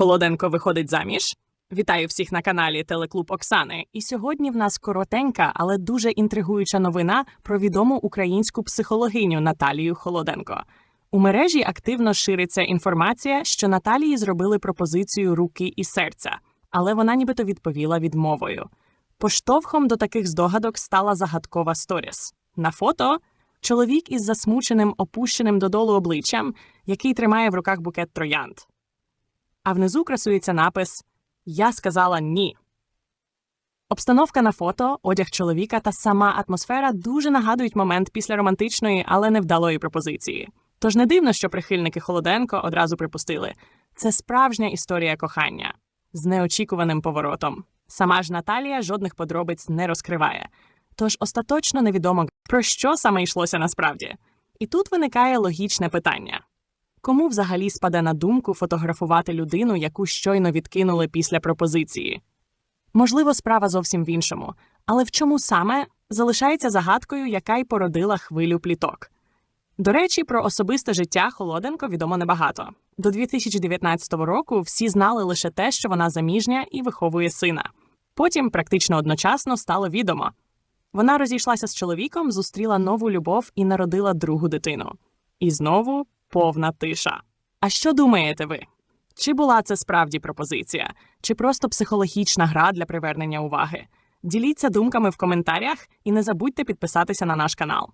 Холоденко виходить заміж. Вітаю всіх на каналі Телеклуб Оксани. І сьогодні в нас коротенька, але дуже інтригуюча новина про відому українську психологиню Наталію Холоденко. У мережі активно шириться інформація, що Наталії зробили пропозицію руки і серця, але вона нібито відповіла відмовою. Поштовхом до таких здогадок стала загадкова сторіс. На фото чоловік із засмученим, опущеним додолу обличчям, який тримає в руках букет троянд. А внизу красується напис Я сказала ні. Обстановка на фото, одяг чоловіка та сама атмосфера дуже нагадують момент після романтичної, але невдалої пропозиції. Тож не дивно, що прихильники Холоденко одразу припустили це справжня історія кохання з неочікуваним поворотом. Сама ж Наталія жодних подробиць не розкриває. Тож остаточно невідомо про що саме йшлося насправді. І тут виникає логічне питання: Кому взагалі спаде на думку фотографувати людину, яку щойно відкинули після пропозиції? Можливо, справа зовсім в іншому, але в чому саме залишається загадкою, яка й породила хвилю пліток. До речі, про особисте життя Холоденко відомо небагато. До 2019 року всі знали лише те, що вона заміжня і виховує сина. Потім, практично одночасно, стало відомо. Вона розійшлася з чоловіком, зустріла нову любов і народила другу дитину. І знову повна тиша. А що думаєте ви? Чи була це справді пропозиція, чи просто психологічна гра для привернення уваги? Діліться думками в коментарях і не забудьте підписатися на наш канал.